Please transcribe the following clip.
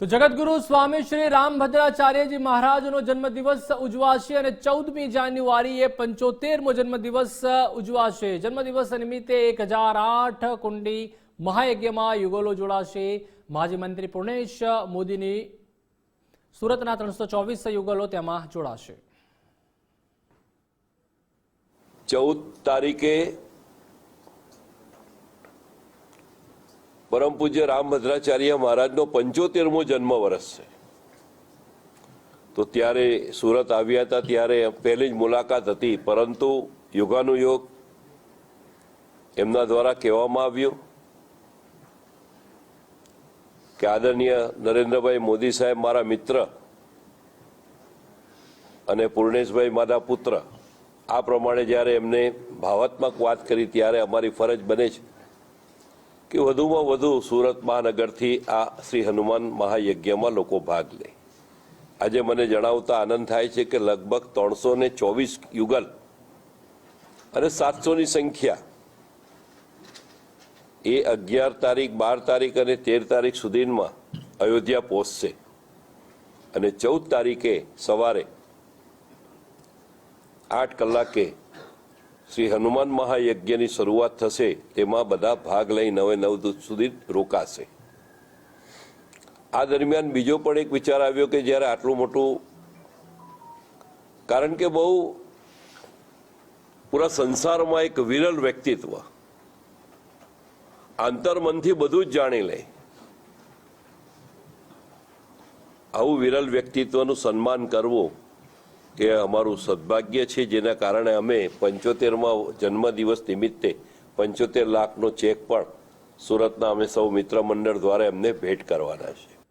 તો જગતગુરુ સ્વામી શ્રી રામભદ્રાચાર્યજી મહારાજનો જન્મદિવસ ઉજવાશે અને ચૌદમી જાન્યુઆરીએ પંચોતેરમો જન્મદિવસ ઉજવાશે. જન્મદિવસ નિમિત્તે એક હજાર આઠ કુંડી મહાયજ્ઞમાં યુગલો જોડાશે. માજી મંત્રી પૂર્ણેશ મોદીની સુરતના ત્રણસો ચોવીસ યુગલો તેમાં જોડાશે. ચૌદ તારીખે પરમ પૂજ્ય રામભદ્રાચાર્ય મહારાજનો પંચોતેરમો જન્મ વર્ષ છે. તો ત્યારે સુરત આવ્યા હતા, ત્યારે પહેલી જ મુલાકાત હતી. પરંતુ યોગાનુયોગ એમના દ્વારા કહેવામાં આવ્યું કે આદરણીય નરેન્દ્રભાઈ મોદી સાહેબ મારા મિત્ર અને પૂર્ણેશભાઈ મારા પુત્ર. આ પ્રમાણે જ્યારે એમને ભાવાત્મક વાત કરી, ત્યારે અમારી ફરજ બને છે કે વધુમાં વધુ સુરત મહાનગરથી આ શ્રી હનુમાન મહાયજ્ઞમાં લોકો ભાગ લે. આજે મને જણાવતા આનંદ થાય છે કે લગભગ ત્રણસો ને ચોવીસ યુગલ અને સાતસોની સંખ્યા એ અગિયાર તારીખ, બાર તારીખ અને તેર તારીખ સુધીમાં અયોધ્યા પહોંચશે. અને ચૌદ તારીખે સવારે આઠ કલાકે શ્રી હનુમાન મહાયજ્ઞની શરૂઆત થશે, તેમાં બધા ભાગ લઈ નવે નવ સુધી રોકાશે. આ દરમિયાન બીજો પણ એક વિચાર આવ્યો કે જ્યારે આટલું મોટું, કારણ કે બહુ પૂરા સંસારમાં એક વિરલ વ્યક્તિત્વ, આંતરમનથી બધું જ જાણી લે. આવું વિરલ વ્યક્તિત્વનું સન્માન કરવું એ અમારું સદભાગ્ય છે, જેના કારણે અમે પંચોતેરમાં જન્મદિવસ નિમિત્તે પંચોતેર લાખનો ચેક પણ સુરતના અમે સૌ મિત્ર મંડળ દ્વારા એમને ભેટ કરવાના છે.